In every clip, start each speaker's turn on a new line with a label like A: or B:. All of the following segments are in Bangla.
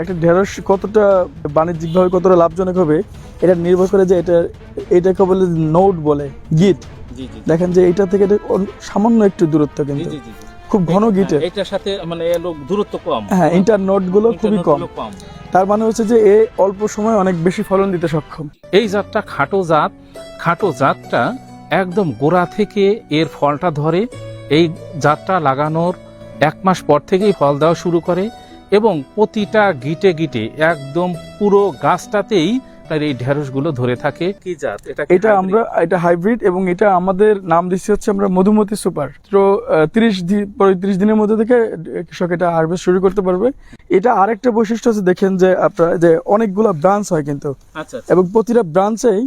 A: একটা ঢেঁড়স কতটা বাণিজ্যিকভাবে কতটা লাভজনক হবে এটা নির্ভর করে যে এটা এটাকে বলে নোট বলে গিট।
B: জি জি
A: দেখেন যে এটা থেকে এটা সামান্য একটু দূরত্ব কিন্তু। খুব ঘন গিটের
B: হ্যাঁ, এটার সাথে মানে দূরত্ব কম।
A: হ্যাঁ ইন্টার নোটগুলো খুবই কম। তার মানে হচ্ছে যে এ অল্প সময় অনেক বেশি ফলন দিতে সক্ষম।
B: এই জাতটা খাটো জাত খাটো জাতটা একদম গোড়া থেকে এর ফলটা ধরে এই জাতটা লাগানোর এক মাস পর থেকেই ফল দেওয়া শুরু করে। এবং প্রতিটা গিটে গিটে একদম পুরো গাছটাতেই তার এই ঢেঁড়সগুলো ধরে থাকে। কি জাত? এটা
A: এটা আমরা এটা হাইব্রিড এবং এটা আমাদের নাম দিচ্ছি হচ্ছে আমরা মধুমতি সুপার। তো তিরিশ দিন পঁয়ত্রিশ দিনের মধ্যে থেকে কৃষক এটা হারভেস্ট শুরু করতে পারবে। এটা আরেকটা বৈশিষ্ট্য হচ্ছে দেখেন যে আপনার যে অনেকগুলো ব্রাঞ্চ হয় কিন্তু।
B: আচ্ছা আচ্ছা।
A: এবং প্রতিটা ব্রাঞ্চেই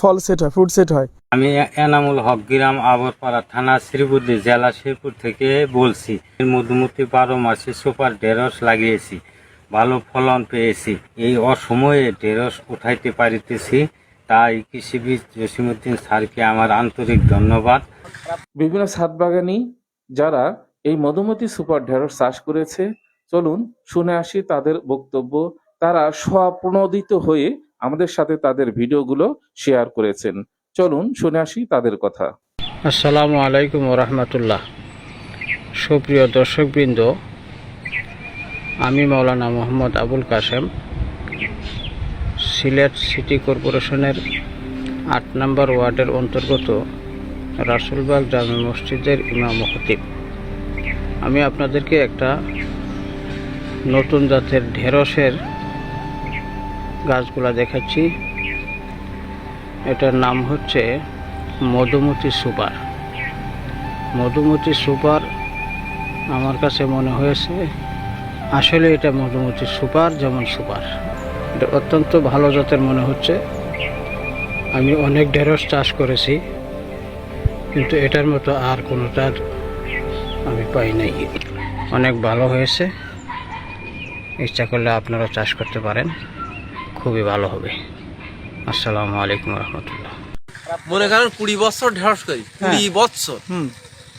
A: ফল সেট হয় ফ্রুট সেট হয়।
C: আমি এনামুল হক গ্রাম আবরপাড়া থানা শ্রীবুদ্ধি জেলা শেরপুর থেকে বলছি। মধুমতি বারো মাসে সুপার ঢেঁড়স লাগিয়েছি। ভালো ফলন পেয়েছি। এই অসময়ে ঢেঁড়স উঠাইতে পারিতেছি তাই কৃষিবিদ জসিমুদ্দিন স্যারকে আমার আন্তরিক ধন্যবাদ।
B: বিভিন্ন ছাদ বাগানি যারা এই মধুমতি সুপার ঢেঁড়স চাষ করেছে চলুন শুনে আসি তাদের বক্তব্য। তারা স্বপ্রণোদিত হয়ে আমাদের সাথে তাদের ভিডিওগুলো শেয়ার করেছেন। চলুন শুনে আসি তাদের কথা।
D: আসসালামু আলাইকুম রহমতুল্লাহ। সুপ্রিয় দর্শকবৃন্দ আমি মাওলানা মোহাম্মদ আবুল কাসেম সিলেট সিটি কর্পোরেশনের আট নম্বর ওয়ার্ডের অন্তর্গত রাসুলবাগ জামে মসজিদের ইমাম খতিব। আমি আপনাদেরকে একটা নতুন জাতের ঢেঁড়সের গাছগুলা দেখাচ্ছি। এটার নাম হচ্ছে মধুমতি সুপার। মধুমতি সুপার আমার কাছে মনে হয়েছে আসলে এটা মোটামুটি সুপার যেমন সুপার। এটা অত্যন্ত ভালো জাতের মনে হচ্ছে। আমি অনেক ঢেঁড়স চাষ করেছি কিন্তু এটার মতো আর কোনোটার আমি পাই নাই। অনেক ভালো হয়েছে। ইচ্ছা করলে আপনারা চাষ করতে পারেন। খুবই ভালো হবে। আসসালামু আলাইকুম রহমতুল্লাহ।
E: মনে করেন কুড়ি বছর ঢেঁড়স করি কুড়ি বছর।
A: হুম।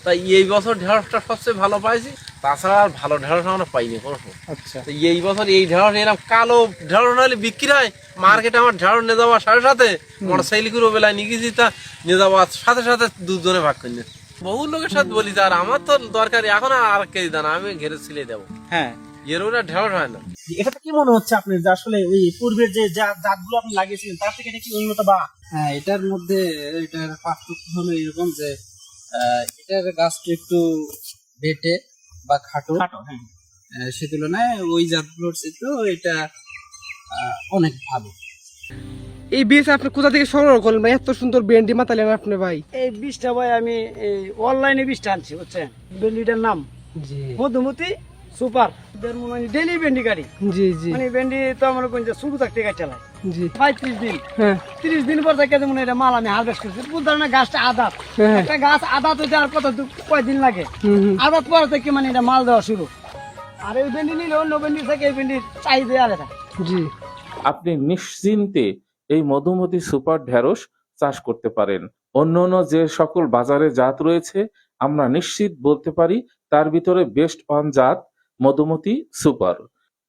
E: তাই এই বছর ঢেঁড়সটা সবচেয়ে ভালো পাইছি। তাছাড়া আর ভালো ঢেঁড়স আমরা পাইনি কোনো।
A: আচ্ছা।
E: তো এই বছর এই ঢেঁড়স এরকম কালো ঢেঁড়স নাহলে বিক্রি হয়। মার্কেটে আমার ঢেঁড়স নিয়ে যাওয়ার সাথে সাথে মোটর সাইকেল করে বেলায় নিয়ে গেছি তা নিয়ে যাওয়ার সাথে সাথে দুজনে ভাগ করে। বহু লোকের সাথে বলি আর আমার তো দরকার এখন আর কেজি দানা আমি ঘেরে ছিলে দেবো।
F: হ্যাঁ।
E: এর ওটা ঢেঁড়স হয় না।
F: এটাতে কি মনে হচ্ছে আপনার যে আসলে ওই পূর্বের যে জাতগুলো আপনি লাগিয়েছিলেন তার থেকে এটা কি উন্নত বা?
G: হ্যাঁ এটার মধ্যে এটার পার্থক্য হলো এরকম যে আহ, এটার গাছটা একটু বেটে বা খাটো।
F: খাটো হ্যাঁ।
G: সে তুলনায় ওই জাতগুলোর চেয়ে এটা অনেক ভালো।
H: এই বীজ আপনি কোথা থেকে সংগ্রহ করলেন ভাই? এত সুন্দর বেন্ডি মাতালেন আপনি ভাই।
F: এই বীজটা ভাই আমি অনলাইনে বীজটা আনছি বুঝছেন? ভেন্ডিটার নাম।
H: জি।
F: মধুমতি সুপার। মানে ডেলি ভেন্ডি গাড়ি
H: জি জি।
F: মানে ভেন্ডি তো আমার কোন যে শুরু থাকতে গাছ চালায়
H: জি।
F: পঁয়ত্রিশ দিন।
H: হ্যাঁ।
F: তিরিশ দিন পর থেকে যেমন এটা মাল আমি হারভেস্ট করছি। বলতে না গাছটা আদাত।
H: হ্যাঁ।
F: একটা গাছ আদাত হইতে আর কত কয়দিন লাগে। আদাত পর থেকে মানে এটা মাল দেওয়া শুরু। আর এই ভেন্ডি নিলে অন্য ভেন্ডি থেকে এই ভেন্ডির চাহিদা আলাদা।
H: জি।
B: আপনি নিশ্চিন্তে এই মধুমতি সুপার ঢেঁড়স চাষ করতে পারেন। অন্য অন্য যে সকল বাজারে জাত রয়েছে আমরা নিশ্চিত বলতে পারি তার ভিতরে বেস্ট ওয়ান জাত মধুমতি সুপার।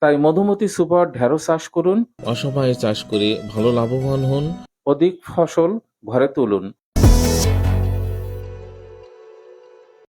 B: তাই মধুমতি সুপার ঢেঁড়স চাষ করুন।
I: অসময়ে চাষ করে ভালো লাভবান হন।
B: অধিক ফসল ঘরে তুলুন।